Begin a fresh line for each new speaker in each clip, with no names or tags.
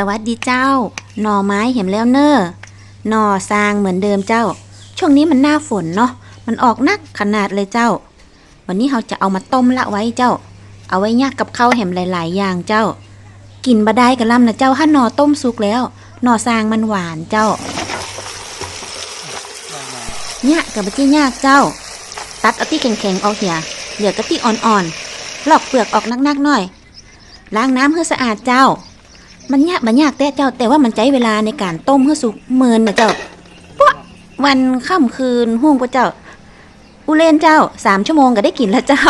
สวัสดีเจ้า หน่อไม้เห็นแล้วเนอ้อหน่อซางเหมือนเดิมเจ้า ช่วงนี้มันหน้าฝนเนาะ มันออกนักขนาดเลยเจ้า วันนี้เราจะเอามาต้มละไว้เจ้า เอาไว้ยักกับข้าวแหมหลาย ๆ อย่างเจ้า กินบะได้กระลำนะเจ้า ถ้าหน่อต้มสุกแล้ว หน่อซางมันหวานเจ้าเนี่ยกับบะจี้ยากเจ้า ตัดเอาที่แข็ง ๆ ออกเหี่ยเหลือกะที่อ่อน ๆ ลอกเปลือกออกนัก ๆ หน่อย ล้างน้ำให้สะอาดเจ้า มันยากมันยากแต่เจ้า แต่ว่ามันใช้เวลาในการต้มให้สุกเมินนะเจ้าปุ๊ะวันค่ำคืนห่วงก็เจ้า อุเลนเจ้าสามชั่วโมงก็ได้กินแล้วเจ้า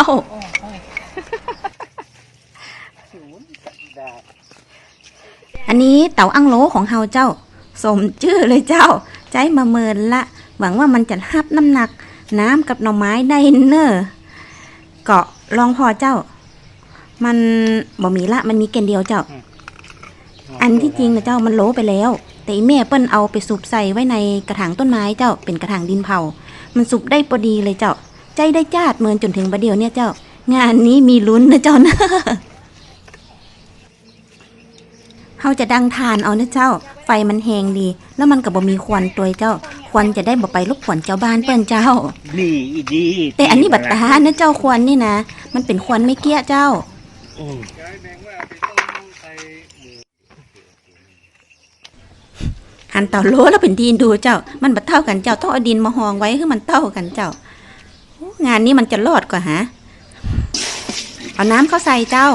อันนี้เต่าอั้งโลของเฮาเจ้า สมชื่อเลยเจ้า ใจมาเมินละ หวังว่ามันจะฮับน้ำหนัก น้ำกับหน่อไม้ได้เนอเกาะลองพอเจ้า มันบ่มีละ มันมีแก่นเดียวเจ้า อันที่จริงนะเจ้ามันโลไปแล้ว แต่อีแม่เปิ้นเอาไปสุบใส่ไว้ในกระถางต้นไม้เจ้าเป็นกระถางดินเผา มันสุบได้พอดีเลยเจ้า ใจได้จาดเมินจนถึงประเดี๋ยวเนี่ยเจ้า งานนี้มีลุ้นนะเจ้านะเฮาจะดังทานเอานะเจ้า ไฟมันแหงดี แล้วมันก็บ่มีควันตัวเจ้า ควันจะได้บ่ไปรบกวนเจ้าบ้านเปิ้นเจ้า
ดีอีดี
แต่อันนี้บัตตานะเจ้าควันนี่นะ มันเป็นควันไม่เกี้ยเจ้า
อืม
หันเต่าโลแล้วเป็นดินดูเจ้า มันบัดเท่ากันเจ้าต้องเอาดินมาหองไว้ให้มันเท่ากันเจ้า งานนี้มันจะรอดกว่าฮะเอาน้ำเข้าใส่เจ้า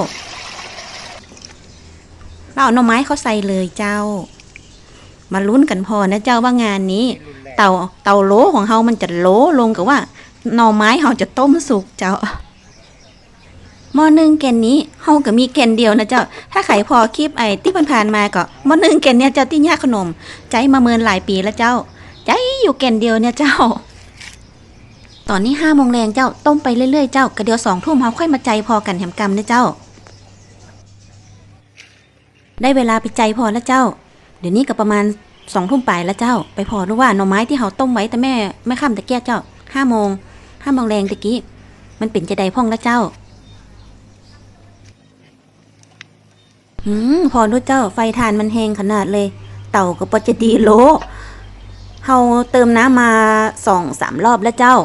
เราเอาหน่อไม้เข้าใส่เลยเจ้า มาลุ้นกันพอนะเจ้าว่างานนี้ เต่าเต่าโลของเฮามันจะโลลงกับว่าหน่อไม้เฮาจะต้มสุกเจ้า ม้อหนึ่งแกนนี้เฮาก็มีแกนเดียวนะเจ้า ถ้าไขพอคลิปไอ้ที่ผ่านๆมาก็หม้อหนึ่งแกนเนี่ยเจ้าที่ยากขนม ใจมาเมินหลายปีแล้วเจ้า ใจอยู่แกนเดียวเนี่ยเจ้า ตอนนี้ห้าโมงแรงเจ้าต้มไปเรื่อยๆเจ้ากระเดียวสองทุ่มเฮาค่อยมาใจพอกันแหมกรรมนะเจ้า ได้เวลาไปใจพอแล้วเจ้า เดี๋ยวนี้ก็ประมาณสองทุ่มปลายแล้วเจ้า ไปพอรู้ว่าหน่อไม้ที่เฮาต้มไว้แต่แม่ไม่ข้ามตะเกียเจ้าห้าโมงห้าโมงแรงตะกี้มันเป็นจะใดพ่องแล้วเจ้า หืมพอรู้เจ้าไฟทานมันแหงขนาดเลย เต่าก็ปจะดีโลเฮาเติมน้ำมาสองสามรอบแล้วเจ้า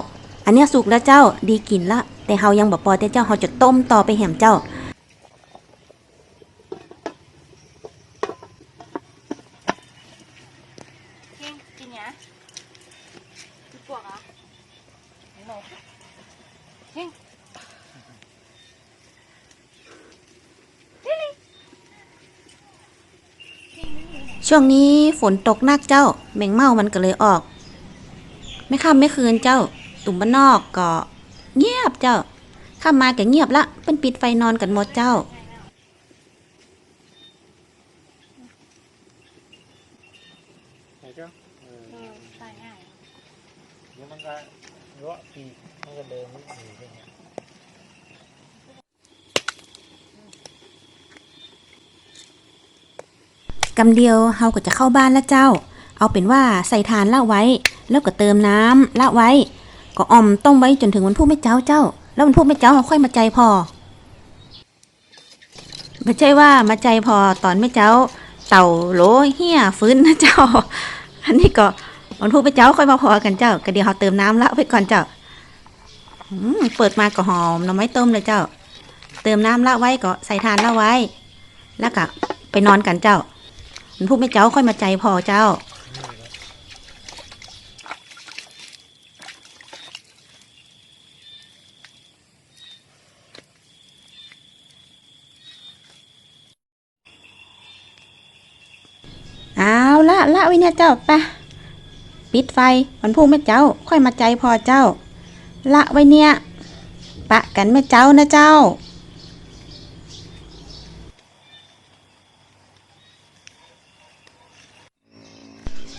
อันเนี้ยสุกแล้วเจ้าดีกินละ แต่เฮายังบอกปอแต่เจ้าเฮาจะต้มต่อไปแหมเจ้า
เฮ้ยกินเนี้ยคือปวกเหรอหนูเฮ้ย
ช่วงนี้ฝนตกหนักเจ้า แมงเม่ามันก็เลยออก ไม่ค่ำไม่คืนเจ้า ตุ่มบ้านนอกก็ เงียบเจ้าข้ามมาก็เงียบละเป็นปิดไฟนอนกันหมดเจ้า
ไหนเจ้าเออ
เออตายง่าย
เดี๋ยวมันก็เลาะปีกมันก็เดินมันอยู่อย่างเงี้ย
กำเดียวเฮาก็จะเข้าบ้านแล้วเจ้า เอาเป็นว่าใส่ทานละไว้ แล้วก็เติมน้ำละไว้ ก็อ่อมต้มไว้จนถึงวันพูดไม่เจ้าเจ้า แล้ววันพูดไม่เจ้าเราค่อยมาใจพอไม่ใช่ว่ามาใจพอตอนไม่เจ้า เต่าโหลเฮียฟื้นนะเจ้า อันนี้ก็วันพูดไม่เจ้าค่อยมาพอกันเจ้า ก็เดี๋ยวเราเติมน้ำละไว้ก่อนเจ้าอืมเปิดมาก็หอมหน่อไม้ต้มเลยเจ้า เติมน้ำละไว้ก็ใส่ทานละไว้ แล้วก็ไปนอนกันเจ้า มันพูดไม่เจ้าค่อยมาใจพอเจ้าเอาละละไว้เนี่ยเจ้าไปะปิดไฟมันพูดไม่เจ้า ค่อยมาใจพอเจ้า ละไว้เนี่ย ปะกันไม่เจ้านะเจ้า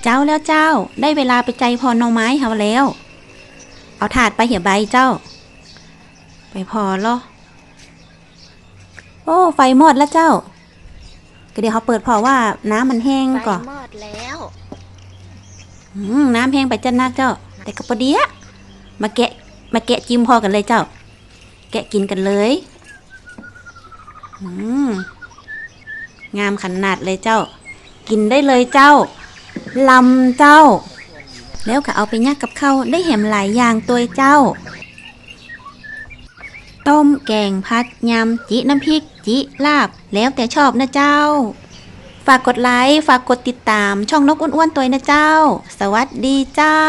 เจ้าแล้วเจ้า ได้เวลาไปใจพอหน่อไม้เฮาแล้ว เอาถาดไปเหี่ยใบเจ้า ไปพอเหรอโอ้ ไฟหมดแล้วเจ้า ก็เดี๋ยวเขาเปิดพอว่าน้ำมันแห้ง
ไฟ
ก่อน
มอดแล้ว
อืมน้ำแห้งไปจันนักเจ้า แต่กระปเดียมาแกะมาแกะจิ้มพอกันเลยเจ้า แกะกินกันเลยอืมงามขนาดเลยเจ้า กินได้เลยเจ้า ลำเจ้า แล้วก็เอาไปยักกับข้าวได้แหมหลายอย่างตัวเจ้า ต้มแกงพัดยำจิน้ำพริก จิลาบ แล้วแต่ชอบนะเจ้า ฝากกดไลค์ ฝากกดติดตามช่องนกอ้วนๆตัวนะเจ้า สวัสดีเจ้า